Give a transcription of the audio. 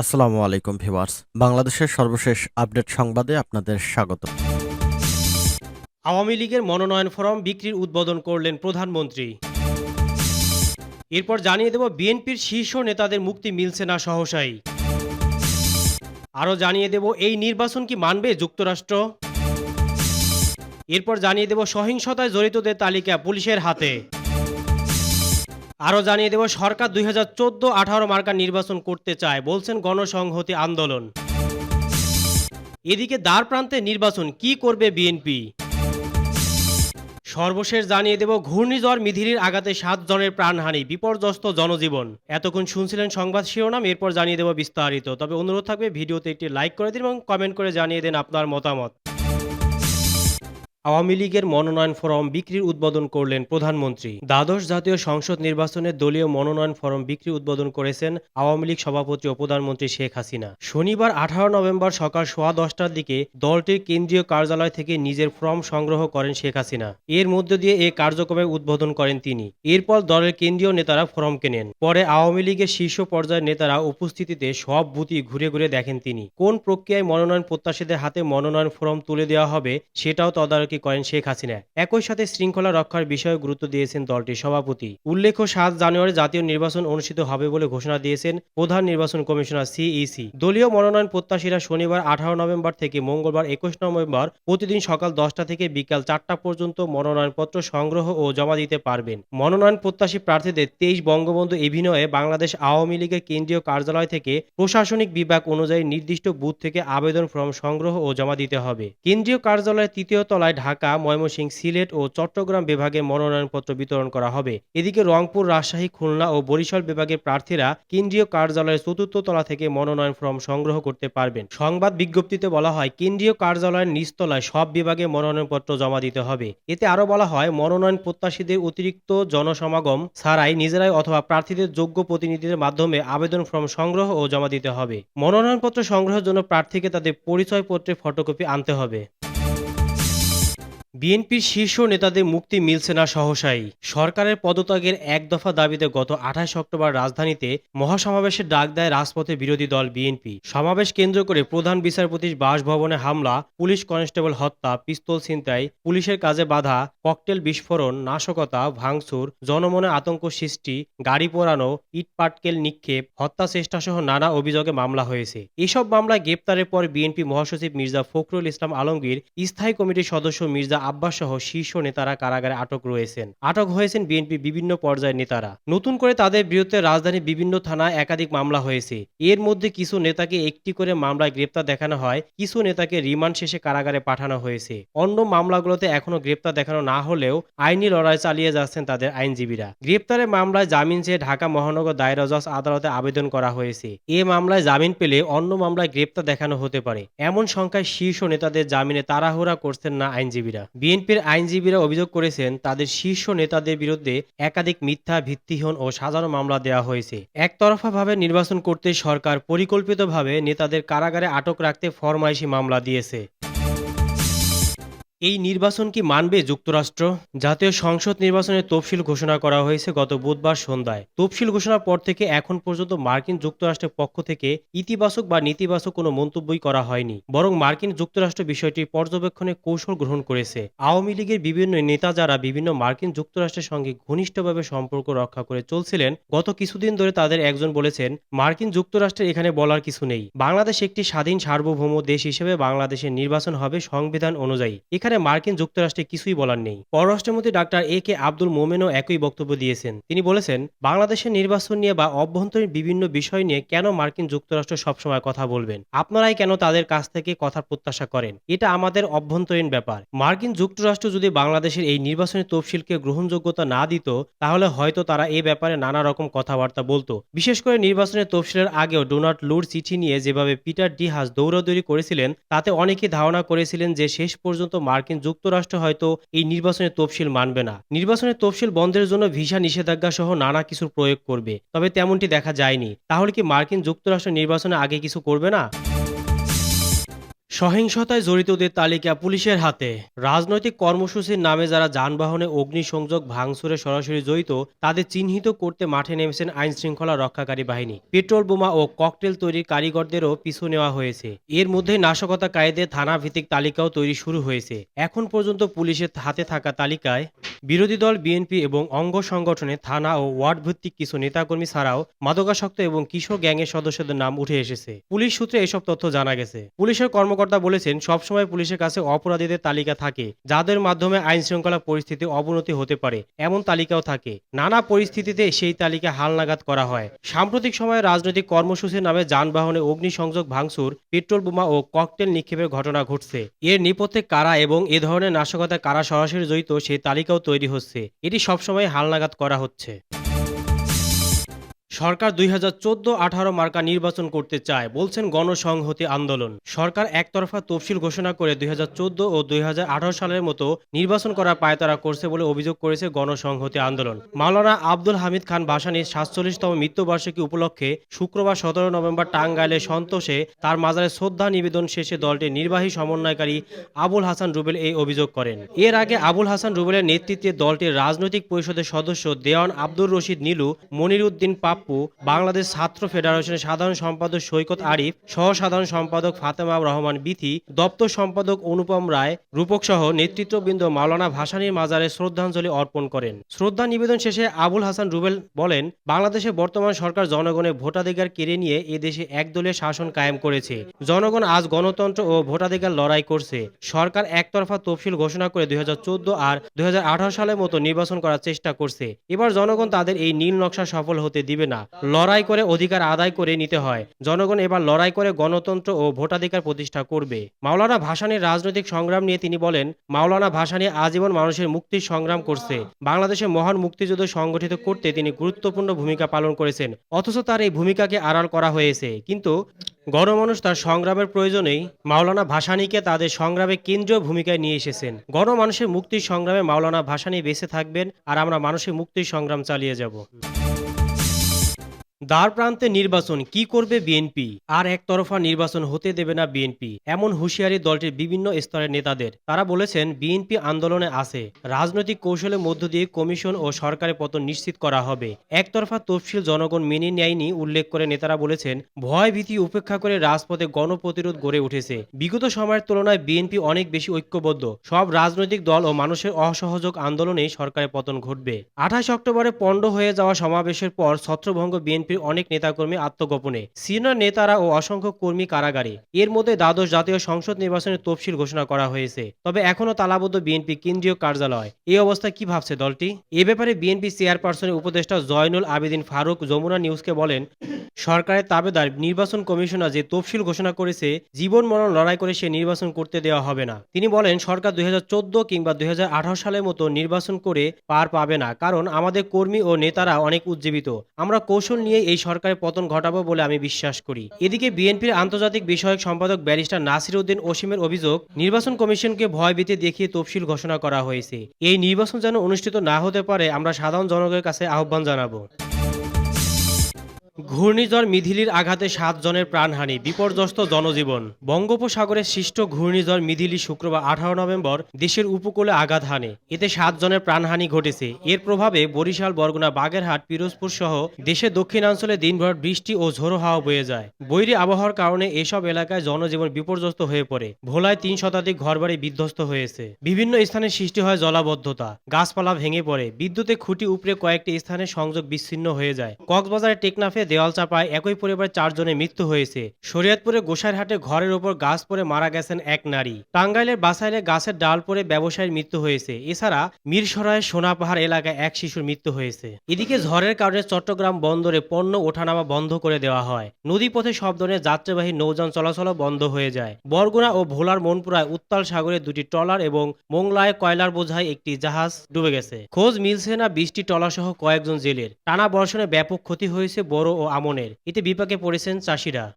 আসসালামু আলাইকুম ভিউয়ার্স। বাংলাদেশের সর্বশেষ আপডেট সংবাদে আপনাদের স্বাগত। আওয়ামী লীগের মনোনয়ন ফরম বিক্রির উদ্বোধন করলেন প্রধানমন্ত্রী। এরপর জানিয়ে দেব, বিএনপির শীর্ষ নেতাদের মুক্তি মিলছে না সহসাই। আরও জানিয়ে দেব, এই নির্বাচন কি মানবে যুক্তরাষ্ট্র? এরপর জানিয়ে দেব, সহিংসতায় জড়িতদের তালিকা পুলিশের হাতে। আরও জানিয়ে দেব, সরকার দুই হাজার চোদ্দ আঠারো মার্কার নির্বাচন করতে চায়, বলছেন গণসংহতি আন্দোলন। এদিকে দ্বার প্রান্তে নির্বাচন, কি করবে বিএনপি? সর্বশেষ জানিয়ে দেব, ঘূর্ণিঝড় মিধিরির আঘাতে সাত জনের প্রাণহানি, বিপর্যস্ত জনজীবন। এতক্ষণ শুনছিলেন সংবাদ শিরোনাম, এরপর জানিয়ে দেব বিস্তারিত। তবে অনুরোধ থাকবে, ভিডিওতে একটি লাইক করে দিন এবং কমেন্ট করে জানিয়ে দেন আপনার মতামত। আওয়ামী লীগের মনোনয়ন ফরম বিক্রির উদ্বোধন করলেন প্রধানমন্ত্রী। দ্বাদশ জাতীয় সংসদ নির্বাচনে দলীয় মনোনয়ন ফরম বিক্রি উদ্বোধন করেছেন আওয়ামী লীগ সভাপতি ও প্রধানমন্ত্রী শেখ হাসিনা। শনিবার আঠারো নভেম্বর সকাল সোয়া দশটার দিকে দলটির কেন্দ্রীয় কার্যালয় থেকে নিজের ফর্ম সংগ্রহ করেন শেখ হাসিনা। এর মধ্য দিয়ে এ কার্যক্রমের উদ্বোধন করেন তিনি। এরপর দলের কেন্দ্রীয় নেতারা ফর্ম কেনেন। পরে আওয়ামী লীগের শীর্ষ পর্যায়ের নেতারা উপস্থিতিতে সব বুথই ঘুরে ঘুরে দেখেন তিনি। কোন প্রক্রিয়ায় মনোনয়ন প্রত্যাশীদের হাতে মনোনয়ন ফর্ম তুলে দেওয়া হবে সেটাও তদারকি করেন শেখ হাসিনা। একই সাথে শৃঙ্খলা রক্ষার বিষয়ে গুরুত্ব দিয়েছেন দলটির সভাপতি। উল্লেখ্য, সাত জানুয়ারি জাতীয় নির্বাচন অনুষ্ঠিত হবে বলে ঘোষণা দিয়েছেন প্রধান নির্বাচন কমিশনার সিইসি দলীয় মনোনয়ন প্রত্যাশীরা শনিবার আঠারো নভেম্বর থেকে মঙ্গলবার একুশ নভেম্বর প্রতিদিন সকাল দশটা থেকে বিকাল চারটা পর্যন্ত মনোনয়নপত্র সংগ্রহ ও জমা দিতে পারবেন। মনোনয়ন প্রত্যাশী প্রার্থীদের তেইশ বঙ্গবন্ধু এভিনয়ে বাংলাদেশ আওয়ামী লীগের কেন্দ্রীয় কার্যালয় থেকে প্রশাসনিক বিভাগ অনুযায়ী নির্দিষ্ট বুথ থেকে আবেদন ফর্ম সংগ্রহ ও জমা দিতে হবে। কেন্দ্রীয় কার্যালয়ের তৃতীয় তলায় ঢাকা, ময়মনসিংহ, সিলেট ও চট্টগ্রাম বিভাগে মনোনয়নপত্র বিতরণ করা হবে। এদিকে রংপুর, রাজশাহী, খুলনা ও বরিশাল বিভাগের প্রার্থীরা কেন্দ্রীয় কার্যালয়ের চতুর্থ তলা থেকে মনোনয়ন ফর্ম সংগ্রহ করতে পারবেন। সংবাদ বিজ্ঞপ্তিতে বলা হয়, কেন্দ্রীয় কার্যালয়ের নিচতলায় সব বিভাগে মনোনয়নপত্র জমা দিতে হবে। এতে আরও বলা হয়, মনোনয়ন প্রত্যাশীদের অতিরিক্ত জনসমাগম ছাড়াই নিজেরাই অথবা প্রার্থীদের যোগ্য প্রতিনিধিদের মাধ্যমে আবেদন ফর্ম সংগ্রহ ও জমা দিতে হবে। মনোনয়নপত্র সংগ্রহের জন্য প্রার্থীকে তাদের পরিচয়পত্রের ফটোকপি আনতে হবে। বিএনপির শীর্ষ নেতাদের মুক্তি মিলছে না সহসাই। সরকারের পদত্যাগের এক দফা দাবিতে গত আঠাশ অক্টোবর রাজধানীতে মহাসমাবেশের ডাক দেয় রাজপথে বিরোধী দল বিএনপি। সমাবেশ কেন্দ্র করে প্রধান বিচারপতির বাসভবনে হামলা, পুলিশ কনস্টেবল হত্যা, পিস্তল ছিনতাই, পুলিশের কাজে বাধা, ককটেল বিস্ফোরণ, নাশকতা, ভাঙচুর, জনমনে আতঙ্ক সৃষ্টি, গাড়ি পোড়ানো, ইট পাটকেল নিক্ষেপ, হত্যা চেষ্টা সহ নানা অভিযোগে মামলা হয়েছে। এসব মামলায় গ্রেপ্তারের পর বিএনপি মহাসচিব মির্জা ফখরুল ইসলাম আলমগীর, স্থায়ী কমিটির সদস্য মির্জা আব্বাস সহ শীর্ষ নেতারা কারাগারে আটক রয়েছেন। আটক হয়েছেন বিএনপি বিভিন্ন পর্যায়ের নেতারা। নতুন করে তাদের বিরুদ্ধে রাজধানীর বিভিন্ন থানায় একাধিক মামলা হয়েছে। এর মধ্যে কিছু নেতাকে একটি করে মামলায় গ্রেপ্তার দেখানো হয়, কিছু নেতাকে রিমান্ড শেষে কারাগারে পাঠানো হয়েছে। অন্য মামলাগুলোতে এখনও গ্রেপ্তার দেখানো না হলেও আইনি লড়াই চালিয়ে যাচ্ছেন তাদের আইনজীবীরা। গ্রেপ্তারের মামলায় জামিন চেয়ে ঢাকা মহানগর দায়রা জজ আদালতে আবেদন করা হয়েছে। এ মামলায় জামিন পেলে অন্য মামলায় গ্রেপ্তার দেখানো হতে পারে। এমন সংখ্যায় শীর্ষ নেতাদের জামিনে তাড়াহুড়া করছেন না আইনজীবীরা। বিএনপির আইনজীবীরা অভিযোগ করেছেন, তাদের শীর্ষ নেতাদের বিরুদ্ধে একাধিক মিথ্যা, ভিত্তিহীন ও সাজানো মামলা দেওয়া হয়েছে। একতরফাভাবে নির্বাচন করতে সরকার পরিকল্পিতভাবে নেতাদের কারাগারে আটক রাখতে ফরমাইশি মামলা দিয়েছে। এই নির্বাচন কি মানবে যুক্তরাষ্ট্র? জাতীয় সংসদ নির্বাচনের তফসিল ঘোষণা করা হয়েছে গত বুধবার সন্ধ্যায়। তফসিল ঘোষণার পর থেকে এখন পর্যন্ত মার্কিন যুক্তরাষ্ট্রের পক্ষ থেকে ইতিবাচক বা নেতিবাচক কোনো মন্তব্যই করা হয়নি, বরং মার্কিন যুক্তরাষ্ট্র বিষয়টি পর্যবেক্ষণে কৌশল গ্রহণ করেছে। আওয়ামী লীগের বিভিন্ন নেতা যারা বিভিন্ন মার্কিন যুক্তরাষ্ট্রের সঙ্গে ঘনিষ্ঠভাবে সম্পর্ক রক্ষা করে চলছিলেন, গত কিছুদিন ধরে তাদের একজন বলেছেন, মার্কিন যুক্তরাষ্ট্রের এখানে বলার কিছু নেই। বাংলাদেশ একটি স্বাধীন সার্বভৌম দেশ হিসেবে বাংলাদেশের নির্বাচন হবে সংবিধান অনুযায়ী। এখানে মার্কিন যুক্তরাষ্ট্রে কিছুই বলার নেই। পররাষ্ট্রমন্ত্রী ডাক্তার এ কে আব্দুল মোমেনও একই বক্তব্য দিয়েছেন। তিনি বলেছেন, বাংলাদেশের নির্বাচন নিয়ে বা অভ্যন্তরীণ বিভিন্ন বিষয় নিয়ে কেন মার্কিন যুক্তরাষ্ট্র সবসময় কথা বলবেন? আপনারাই কেন তাদের কাছ থেকে কথা প্রত্যাশা করেন? এটা আমাদের অভ্যন্তরীণ ব্যাপার। মার্কিন যুক্তরাষ্ট্র যদি বাংলাদেশের এই নির্বাচনী তফসিলকে গ্রহণযোগ্যতা না দিত, তাহলে হয়তো তারা এই ব্যাপারে নানা রকম কথাবার্তা বলতো। বিশেষ করে নির্বাচনের তফসিলের আগেও ডোনাল্ড লুর চিঠি নিয়ে যেভাবে পিটার ডিহাস দৌড়াদৌড়ি করেছিলেন, তাতে অনেকেই ধারণা করেছিলেন যে শেষ পর্যন্ত মার্কিন যুক্তরাষ্ট্র হয়তো এই নির্বাচনের তফসিল মানবে না। নির্বাচনের তফসিল বন্ধের জন্য ভিসা নিষেধাজ্ঞা সহ নানা কিছুর প্রয়োগ করবে, তবে তেমনটি দেখা যায়নি। তাহলে কি মার্কিন যুক্তরাষ্ট্র নির্বাচনে আগে কিছু করবে না? সহিংসতায় জড়িতদের তালিকা পুলিশের হাতে। রাজনৈতিক কর্মসূচির নামে যারা যানবাহনে অগ্নিসংযোগ ভাঙচুরে সরাসরি জড়িত, তাদের চিহ্নিত করতে মাঠে নেমেছেন আইন শৃঙ্খলা রক্ষাকারী বাহিনী। পেট্রোল বোমা ও ককটেল তৈরির কারিগরদেরও পিছু নেওয়া হয়েছে। এর মধ্যে নাশকতা কায়েদে থানা ভিত্তিক তালিকাও তৈরি শুরু হয়েছে। এখন পর্যন্ত পুলিশের হাতে থাকা তালিকায় বিরোধী দল, বিএনপি এবং অঙ্গ সংগঠনে থানা ও ওয়ার্ড ভিত্তিক কিছু নেতাকর্মী ছাড়াও মাদকাসক্ত এবং কিশোর গ্যাংয়ের সদস্যদের নাম উঠে এসেছে। পুলিশ সূত্রে এসব তথ্য জানা গেছে। পুলিশের কর্মকর্তা বলেছেন, সবসময় পুলিশের কাছে অপরাধীদের তালিকা থাকে, যাদের মাধ্যমে আইন শৃঙ্খলা পরিস্থিতি অবনতি হতে পারে, এমন তালিকাও থাকে। নানা পরিস্থিতিতে সেই তালিকা হালনাগাদ করা হয়। সাম্প্রতিক সময়ে রাজনৈতিক কর্মসূচির নামে যানবাহনে অগ্নিসংযোগ ভাঙচুর, পেট্রোল বোমা ও ককটেল নিক্ষেপের ঘটনা ঘটছে। এর নেপথ্যে কারা এবং এ ধরনের নাশকতা কারা সরাসরি জড়িত, সেই তালিকাও তৈরি হচ্ছে। এটি সবসময় হালনাগাদ করা হচ্ছে। সরকার দুই হাজার চোদ্দ আঠারো মার্কা নির্বাচন করতে চায়, বলছেন গণসংহতি আন্দোলন। সরকার একতরফা তফসিল ঘোষণা করে দুই হাজার চোদ্দ ও দুই হাজার আঠারো সালের মতো নির্বাচন করার পায়তারা করছে বলে অভিযোগ করেছে গণসংহতি আন্দোলন। মাওলানা আব্দুল হামিদ খান ভাসানীর সাতচল্লিশতম মৃত্যুবার্ষিকী উপলক্ষে শুক্রবার সতেরো নভেম্বর টাঙ্গাইলে সন্তোষে তার মাজারে শ্রদ্ধা নিবেদন শেষে দলটির নির্বাহী সমন্বয়কারী আবুল হাসান রুবেল এই অভিযোগ করেন। এর আগে আবুল হাসান রুবেলের নেতৃত্বে দলটির রাজনৈতিক পরিষদের সদস্য দেওয়ান আব্দুর রশিদ নীলু মনির উদ্দিন পাপ্পু বাংলাদেশ ছাত্র ফেডারেশনের সাধারণ সম্পাদক সৈকত আরিফ সহ সাধারণ সম্পাদক ফাতেমা রহমান বিথি, দপ্তর সম্পাদক অনুপম রায় রূপক সহ নেতৃত্ববৃন্দ মাওলানা ভাসানীর মাজারে শ্রদ্ধাঞ্জলি অর্পণ করেন। শ্রদ্ধা নিবেদন শেষে আবুল হাসান রুবেল বলেন, বাংলাদেশে বর্তমান সরকার জনগণের ভোটাধিকার কেড়ে নিয়ে এদেশে একদলীয় শাসন কায়েম করেছে। জনগণ আজ গণতন্ত্র ও ভোটাধিকার লড়াই করছে। সরকার একতরফা তফসিল ঘোষণা করে দুই হাজার চোদ্দ আর দুই হাজার আঠারো সালের মতো নির্বাচন করার চেষ্টা করছে। এবার জনগণ তাদের এই নীল নকশা সফল হতে দিবে না। লড়াই করে অধিকার আদায় করে নিতে হয়। জনগণ এবার লড়াই করে গণতন্ত্র ও ভোটাধিকার প্রতিষ্ঠা করবে। মাওলানা ভাসানীর রাজনৈতিক সংগ্রাম নিয়ে তিনি বলেন, মাওলানা ভাসানী আজীবন মানুষের মুক্তির সংগ্রাম করছে। বাংলাদেশে মহান মুক্তিযুদ্ধ সংগঠিত করতে তিনি গুরুত্বপূর্ণ ভূমিকা পালন করেছেন, অথচ তার এই ভূমিকাকে আড়াল করা হয়েছে। কিন্তু গণমানুষ তার সংগ্রামের প্রয়োজনেই মাওলানা ভাসানীকে তাদের সংগ্রামে কেন্দ্রীয় ভূমিকায় নিয়ে এসেছেন। গণমানুষের মুক্তির সংগ্রামে মাওলানা ভাসানী বেঁচে থাকবেন আর আমরা মানুষের মুক্তির সংগ্রাম চালিয়ে যাব। দ্বার প্রান্তে নির্বাচন কি করবে বিএনপি? আর একতরফা নির্বাচন হতে দেবে না বিএনপি। এমন হুঁশিয়ারি দলটির বিভিন্ন স্তরের নেতাদের। তারা বলেছেন, বিএনপি আন্দোলনে আছে। রাজনৈতিক কৌশলের মধ্য দিয়ে কমিশন ও সরকারের পতন নিশ্চিত করা হবে। একতরফা তফসিল জনগণ মেনে নেয়নি উল্লেখ করে নেতারা বলেছেন ভয় ভীতি উপেক্ষা করে রাজপথে গণপ্রতিরোধ গড়ে উঠেছে। বিগত সময়ের তুলনায় বিএনপি অনেক বেশি ঐক্যবদ্ধ। সব রাজনৈতিক দল ও মানুষের অসহযোগ আন্দোলনেই সরকারের পতন ঘটবে। আঠাশ অক্টোবরে পণ্ড হয়ে যাওয়া সমাবেশের পর ছত্রভঙ্গ বিএনপির অনেক নেতাকর্মী আত্মগোপনে। সিনিয়র নেতারা ও অসংখ্য কর্মী কারাগারে। এর মধ্যে দ্বাদশ জাতীয় সংসদ নির্বাচনের তফসিল ঘোষণা করা হয়েছে। তবে এখনও তালাবদ্ধ বিএনপি কেন্দ্রীয় কার্যালয়। এই অবস্থায় কি ভাবছে দলটি? এ ব্যাপারে বিএনপি চেয়ারপারসনের উপদেষ্টা জয়নুল আবেদিন ফারুক যমুনা নিউজকে বলেন, সরকারের তাবেদার নির্বাচন কমিশনার যে তফসিল ঘোষণা করেছে, জীবন মরণ লড়াই করে সে নির্বাচন করতে দেওয়া হবে না। তিনি বলেন, সরকার দুই হাজার চোদ্দ কিংবা দুই হাজার আঠারো সালের মতো নির্বাচন করে পার পাবে না, কারণ আমাদের কর্মী ও নেতারা অনেক উজ্জীবিত। আমরা কৌশল নিয়ে এই সরকারের পতন ঘটাবো বলে আমি বিশ্বাস করি। এদিকে বিএনপির আন্তর্জাতিক বিষয়ক সম্পাদক ব্যারিস্টার নাসির উদ্দিন ওসিমের অভিযোগ, নির্বাচন কমিশনকে ভয় ভীতে দেখিয়ে তফসিল ঘোষণা করা হয়েছে। এই নির্বাচন যেন অনুষ্ঠিত না হতে পারে, আমরা সাধারণ জনগণের কাছে আহ্বান জানাব। ঘূর্ণিঝড় মিধিলির আঘাতে সাত জনের প্রাণহানি, বিপর্যস্ত জনজীবন। বঙ্গোপসাগরে সৃষ্ট ঘূর্ণিঝড় মিথিলি শুক্রবার আঠারো নভেম্বর দেশের উপকূলে আঘাত হানে। এতে সাত জনের প্রাণহানি ঘটেছে। এর প্রভাবে বরিশাল, বরগুনা, বাগেরহাট, পিরোজপুর সহ দেশের দক্ষিণাঞ্চলে দিনভর বৃষ্টি ও ঝোড়ো হাওয়া বয়ে যায়। বৈরী আবহাওয়ার কারণে এসব এলাকায় জনজীবন বিপর্যস্ত হয়ে পড়ে। ভোলায় তিন শতাধিক ঘরবাড়ি বিধ্বস্ত হয়েছে। বিভিন্ন স্থানে সৃষ্টি হয় জলাবদ্ধতা। গাছপালা ভেঙে পড়ে। বিদ্যুতে খুঁটি উপরে কয়েকটি স্থানে সংযোগ বিচ্ছিন্ন হয়ে যায়। কক্সবাজারের টেকনাফে দেওয়াল চাপায় একই পরিবারের চারজনের মৃত্যু হয়েছে। শরীয়তপুরে গোসাইরহাটে ঘরের ওপর গাছ পড়ে মারা গেছেন এক নারী। টাঙ্গাইলের বাসাইলে গাছের ডাল পড়ে ব্যবসায়ীর মৃত্যু হয়েছে। এছাড়া মিরসরায় সোনাপাহাড় এলাকায় এক শিশুর মৃত্যু হয়েছে। এদিকে ঝড়ের কারণে চট্টগ্রাম বন্দরে পণ্য ওঠানামা বন্ধ করে দেওয়া হয়। নদীপথে সব ধরনের যাত্রীবাহী নৌযান চলাচলও বন্ধ হয়ে যায়। বরগুনা ও ভোলার মনপুরায় উত্তাল সাগরে দুটি ট্রলার এবং মোংলায় কয়লার বোঝায় একটি জাহাজ ডুবে গেছে। খোঁজ মিলছে না বৃষ্টি ট্রলার সহ কয়েকজন জেলের। টানা বর্ষণে ব্যাপক ক্ষতি হয়েছে বড় ও আমনের। এতে বিপাকে পড়েছেন চাষিরা।